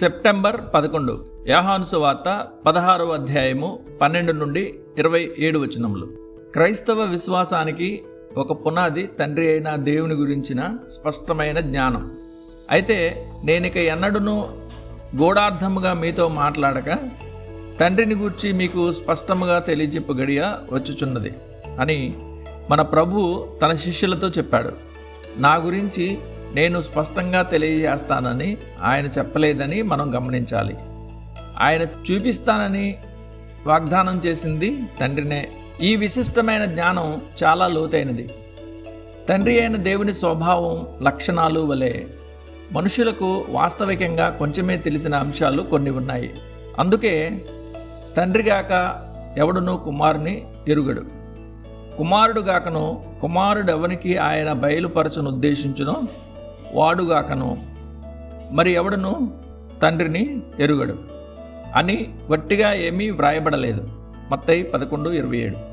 September పదకొండు. యాహానుసు వార్త పదహారవ అధ్యాయము పన్నెండు నుండి ఇరవై ఏడు వచనములు. క్రైస్తవ విశ్వాసానికి ఒక పునాది తండ్రి అయిన దేవుని గురించిన స్పష్టమైన జ్ఞానం. అయితే నేనిక ఎన్నడూను గూఢార్థముగా మీతో మాట్లాడక తండ్రిని గూర్చి మీకు స్పష్టముగా తెలియజెప్పు గడియ వచ్చుచున్నది అని మన ప్రభు తన శిష్యులతో చెప్పాడు. నా గురించి నేను స్పష్టంగా తెలియజేస్తానని ఆయన చెప్పలేదని మనం గమనించాలి. ఆయన చూపిస్తానని వాగ్దానం చేసింది తండ్రినే. ఈ విశిష్టమైన జ్ఞానం చాలా లోతైనది. తండ్రి అయిన దేవుని స్వభావం లక్షణాలు వలె మనుషులకు వాస్తవికంగా కొంచెమే తెలిసిన అంశాలు కొన్ని ఉన్నాయి. అందుకే తండ్రిగాక ఎవడునూ కుమారుని ఎరుగడు. కుమారుడుగాకను కుమారుడెవనికి ఆయన బయలుపరచను ఉద్దేశించునో వాడుగాకను. మరి ఎవడను? తండ్రిని ఎరుగడు. అని వట్టిగా ఏమీ వ్రాయబడలేదు. మత్తయి పదకొండు ఇరవై ఏడు.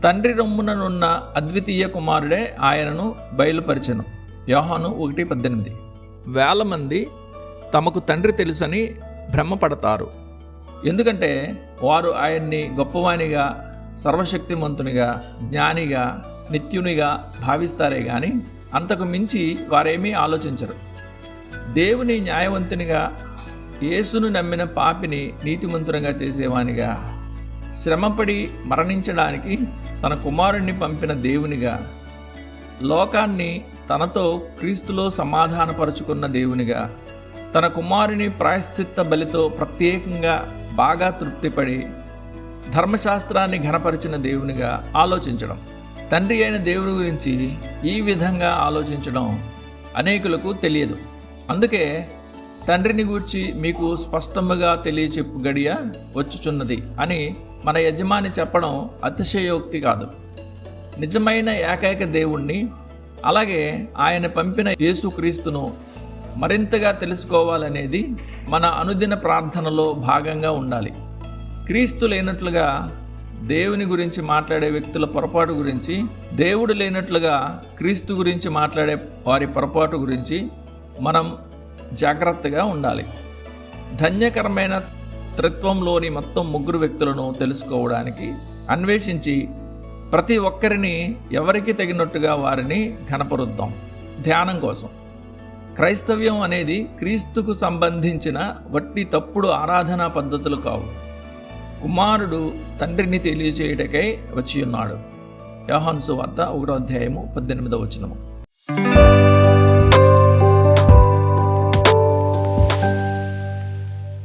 తండ్రి రొమ్ముననున్న అద్వితీయ కుమారుడే ఆయనను బయలుపరిచెను. యోహాను ఒకటి పద్దెనిమిది. వేల మంది తమకు తండ్రి తెలుసని భ్రమపడతారు. ఎందుకంటే వారు ఆయన్ని గొప్పవానిగా సర్వశక్తిమంతునిగా జ్ఞానిగా నిత్యునిగా భావిస్తారే కానీ అంతకు మించి వారేమీ ఆలోచించరు. దేవుని న్యాయవంతునిగా యేసును నమ్మిన పాపిని నీతిమంతునిగా చేసేవానిగా శ్రమపడి మరణించడానికి తన కుమారుణ్ణి పంపిన దేవునిగా లోకాన్ని తనతో క్రీస్తులో సమాధానపరుచుకున్న దేవునిగా తన కుమారుని ప్రాయశ్చిత్త బలితో ప్రత్యేకంగా బాగా తృప్తిపడి ధర్మశాస్త్రాన్ని ఘనపరిచిన దేవునిగా ఆలోచించడం. తండ్రి అయిన దేవుని గురించి ఈ విధంగా ఆలోచించడం అనేకులకు తెలియదు. అందుకే తండ్రిని గూర్చి మీకు స్పష్టముగా తెలియచెప్పు గడియ వచ్చుచున్నది అని మన యజమాని చెప్పడం అతిశయోక్తి కాదు. నిజమైన ఏకైక దేవుణ్ణి అలాగే ఆయన పంపిన యేసుక్రీస్తును మరింతగా తెలుసుకోవాలనేది మన అనుదిన ప్రార్థనలో భాగంగా ఉండాలి. క్రీస్తు లేనట్లుగా దేవుని గురించి మాట్లాడే వ్యక్తుల పొరపాటు గురించి దేవుడు లేనట్లుగా క్రీస్తు గురించి మాట్లాడే వారి పొరపాటు గురించి మనం జాగ్రత్తగా ఉండాలి. ధన్యకరమైన త్రిత్వంలోని మొత్తం ముగ్గురు వ్యక్తులను తెలుసుకోవడానికి అన్వేషించి ప్రతి ఒక్కరిని ఎవరికి తగినట్టుగా వారిని ఘనపరుద్దాం. ధ్యానం కోసం. క్రైస్తవ్యం అనేది క్రీస్తుకు సంబంధించిన వట్టి తప్పుడు ఆరాధనా పద్ధతులు కావు. కుమారుడు తండ్రిని తెలియచేయుటకై వచ్చి ఉన్నాడు. యోహాన్సు వార్త ఒకటో అధ్యాయము పద్దెనిమిదవ వచనము.